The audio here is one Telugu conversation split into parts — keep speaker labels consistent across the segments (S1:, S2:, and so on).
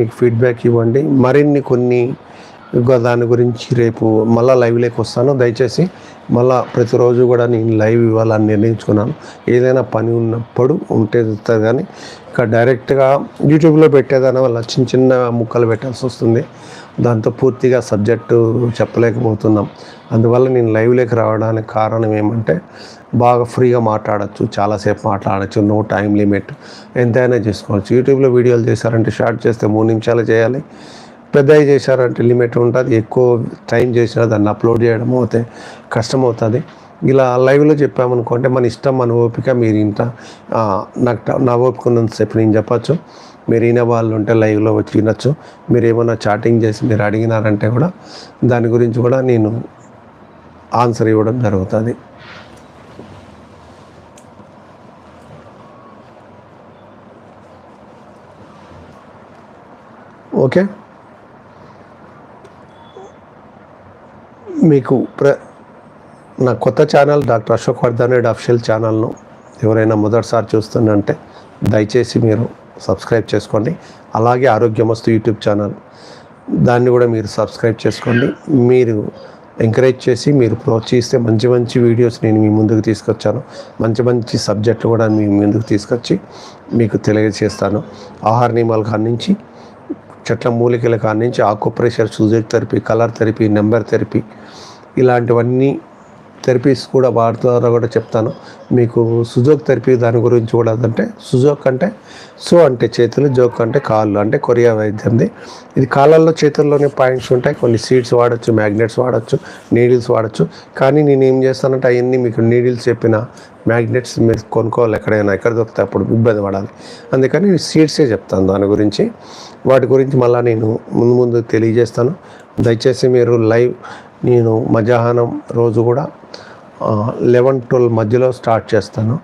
S1: మీకు ఫీడ్బ్యాక్ ఇవ్వండి. మరిన్ని కొన్ని ఇంకా దాని గురించి రేపు మళ్ళీ లైవ్లోకి వస్తాను. దయచేసి మళ్ళీ ప్రతిరోజు కూడా నేను లైవ్ ఇవ్వాలని నిర్ణయించుకున్నాను. ఏదైనా పని ఉన్నప్పుడు ఉంటే వస్తుంది కానీ ఇంకా డైరెక్ట్గా యూట్యూబ్లో పెట్టేదాని వల్ల చిన్న చిన్న ముక్కలు పెట్టాల్సి వస్తుంది. దాంతో పూర్తిగా సబ్జెక్టు చెప్పలేకపోతున్నాం. అందువల్ల నేను లైవ్లోకి రావడానికి కారణం ఏమంటే బాగా ఫ్రీగా మాట్లాడచ్చు చాలాసేపు మాట్లాడచ్చు నో టైం లిమిట్ ఎంతైనా చేసుకోవచ్చు. యూట్యూబ్లో వీడియోలు చేశారంటే షార్ట్ చేస్తే మూడు నిమిషాలు చేయాలి. పెద్దవి చేశారంటే లిమిట్ ఉంటుంది. ఎక్కువ టైం చేసినా దాన్ని అప్లోడ్ చేయడం అవుతే కష్టం అవుతుంది ఇలా లైవ్లో చెప్పామనుకుంటే మన ఇష్టం మన ఓపిక మీరు ఇంత నాకు నా ఓపిక ఉన్నంతసేపు నేను చెప్పచ్చు. మీరు వినే వాళ్ళు ఉంటే లైవ్లో వచ్చి వినొచ్చు. మీరు ఏమైనా చాటింగ్ చేసి మీరు అడిగినారంటే కూడా దాని గురించి కూడా నేను ఆన్సర్ ఇవ్వడం జరుగుతుంది. ఓకే? మీకు ప్ర నా కొత్త channel doctor Ashok Vardhan Reddy official ఛానల్ను ఎవరైనా మొదటిసారి చూస్తుందంటే దయచేసి మీరు సబ్స్క్రైబ్ చేసుకోండి. అలాగే ఆరోగ్యమస్తు యూట్యూబ్ ఛానల్. దాన్ని కూడా మీరు సబ్స్క్రైబ్ చేసుకోండి. మీరు ఎంకరేజ్ చేసి మీరు ప్రోత్సహిస్తే మంచి మంచి వీడియోస్ నేను మీ ముందుకు తీసుకొచ్చాను. మంచి మంచి సబ్జెక్టులు కూడా మీ ముందుకు తీసుకొచ్చి మీకు తెలియజేస్తాను. ఆహార నియమాల కాడి నుంచి చెట్ల మూలికల కాడి నుంచి acupressure Su Jok therapy colour therapy number therapy ఇలాంటివన్నీ థెరపీస్ కూడా వాటి ద్వారా కూడా చెప్తాను. మీకు సుజోక్ థెరపీ దాని గురించి కూడా అంటే సుజోక్ అంటే సో అంటే చేతులు జోక్ అంటే కాళ్ళు అంటే కొరియా వైద్యంది. ఇది కాళ్ళల్లో చేతుల్లోనే పాయింట్స్ ఉంటాయి. కొన్ని సీడ్స్ వాడచ్చు మ్యాగ్నెట్స్ వాడచ్చు నీడిల్స్ వాడచ్చు. కానీ నేను ఏం చేస్తానంటే అవన్నీ మీకు నీడిల్స్ చెప్పిన మ్యాగ్నెట్స్ మీరు కొనుక్కోవాలి ఎక్కడైనా ఎక్కడ దొరికితే అప్పుడు ఇబ్బంది పడాలి. అందుకని సీడ్సే చెప్తాను దాని గురించి. వాటి గురించి మళ్ళీ నేను ముందు ముందు తెలియజేస్తాను. దయచేసి మీరు లైవ్ నేను మధ్యాహ్నం రోజు కూడా లెవెన్ ట్వెల్వ్ మధ్యలో స్టార్ట్ చేస్తాను.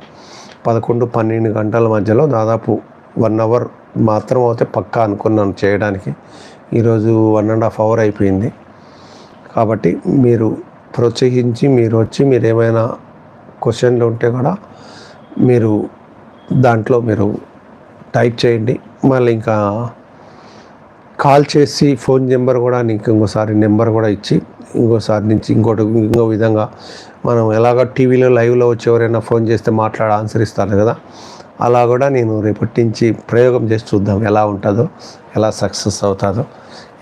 S1: పదకొండు పన్నెండు గంటల మధ్యలో దాదాపు వన్ అవర్ మాత్రం అయితే పక్కా అనుకున్నాను చేయడానికి. ఈరోజు వన్ అండ్ హాఫ్ అవర్ అయిపోయింది. కాబట్టి మీరు ప్రోత్సహించి మీరు వచ్చి మీరు ఏమైనా క్వశ్చన్లు ఉంటే కూడా మీరు దాంట్లో మీరు టైప్ చేయండి. మళ్ళీ ఇంకా కాల్ చేసి ఫోన్ నెంబర్ కూడా నీకు ఇంకోసారి నెంబర్ కూడా ఇచ్చి ఇంకోసారి నుంచి ఇంకోటి ఇంకో విధంగా మనం ఎలాగ టీవీలో లైవ్లో వచ్చి ఎవరైనా ఫోన్ చేస్తే మాట్లాడ ఆన్సర్ ఇస్తారు కదా. అలా కూడా నేను రేపటి నుంచి ప్రయోగం చేసి చూద్దాం ఎలా ఉంటుందో ఎలా సక్సెస్ అవుతుందో.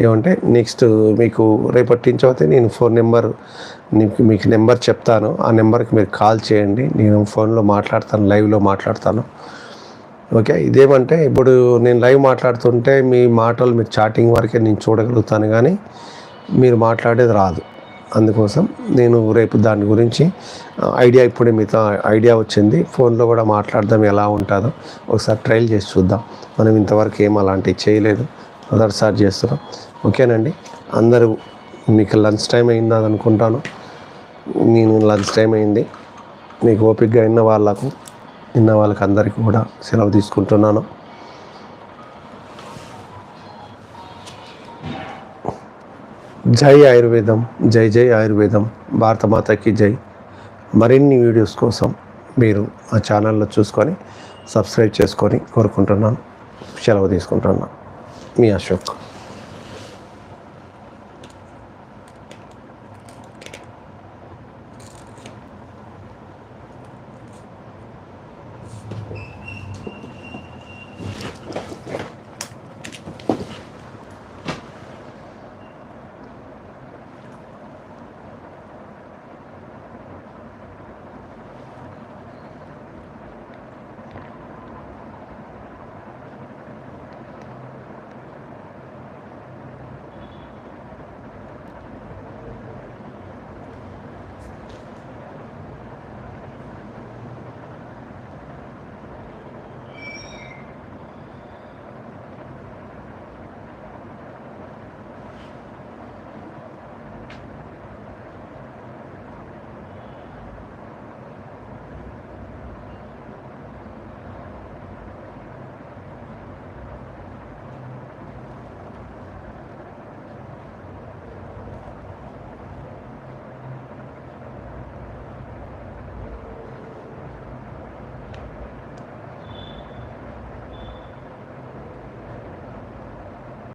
S1: ఏమంటే నెక్స్ట్ మీకు రేపటి నుంచి అయితే నేను ఫోన్ నెంబర్ మీకు నెంబర్ చెప్తాను. ఆ నెంబర్కి మీరు కాల్ చేయండి. నేను ఫోన్లో మాట్లాడతాను లైవ్లో మాట్లాడతాను. ఓకే? ఇదేమంటే ఇప్పుడు నేను లైవ్ మాట్లాడుతుంటే మీ మాటలు మీరు చాటింగ్ వరకే నేను చూడగలుగుతాను. కానీ మీరు మాట్లాడేది రాదు. అందుకోసం నేను రేపు దాని గురించి ఐడియా ఇప్పుడే మీతో ఐడియా వచ్చింది. ఫోన్లో కూడా మాట్లాడదాం ఎలా ఉంటుందో ఒకసారి ట్రయల్ చేసి చూద్దాం. మనం ఇంతవరకు ఏం అలాంటివి చేయలేదు. మొదటిసారి చేస్తున్నాం ఓకేనండి? అందరూ మీకు లంచ్ టైం అయిందా అనుకుంటాను. నేను లంచ్ టైం అయింది. మీకు ఓపికగా అయిన వాళ్ళకు నిన్న వాళ్ళకి అందరికీ కూడా సెలవు తీసుకుంటున్నాను. జై ఆయుర్వేదం జై జై ఆయుర్వేదం భారత మాతకి జై. మరిన్ని వీడియోస్ కోసం మీరు మా ఛానల్లో చూసుకొని సబ్స్క్రైబ్ చేసుకొని కోరుకుంటున్నాను. సెలవు తీసుకుంటున్నాను మీ అశోక్.